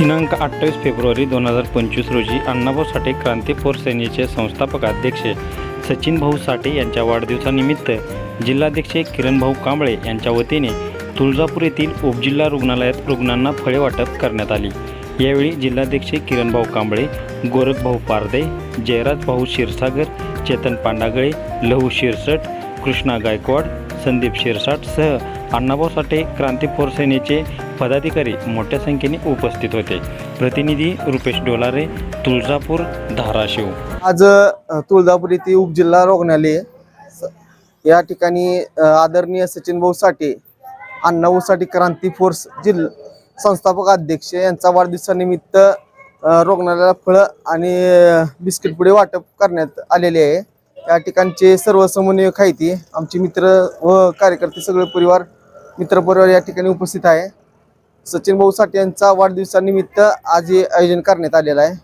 दिनांक अठ्ठावीस फेब्रुवारी दोन हजार पंचवीस रोजी अण्णाभाऊ साठे क्रांती फोर्स सेनेचे संस्थापक अध्यक्ष सचिन भाऊ साठे यांच्या वाढदिवसानिमित्त जिल्हाध्यक्ष किरणभाऊ कांबळे यांच्या वतीने तुळजापूर येथील उपजिल्हा रुग्णालयात रुग्णांना फळे वाटप करण्यात आली. यावेळी जिल्हाध्यक्ष किरणभाऊ कांबळे गोरखभाऊ पारदे जयराज भाऊ क्षीरसागर चेतन पांडागळे लहू शिरसट कृष्णा गायकवाड संदीप शिरसाट सह अण्णाभाऊ साठे क्रांती फोर्स सेनेचे पदाधिकारी मोठ्या संख्येने उपस्थित होते. प्रतिनिधी रुपेश डोलारे तुळजापूर धाराशिव. आज तुळजापूर येथे उपजिल्हा रुग्णालय स- या ठिकाणी आदरणीय सचिन भाऊ साठे अण्णाभाऊ साठे क्रांती फोर्स जिल्हा संस्थापक अध्यक्ष यांचा वाढदिवसानिमित्त रुग्णालयाला फळं आणि बिस्किट पुढे वाटप करण्यात आलेले आहे. या ठिकाणचे सर्व समन्वयक आहेत आमचे मित्र व कार्यकर्ते सगळे परिवार मित्रपरिवार या ठिकाणी उपस्थित आहे. सचिन भाऊ साठे यांचा वाढदिवसानिमित्त आज हे आयोजन करण्यात आलेलं आहे.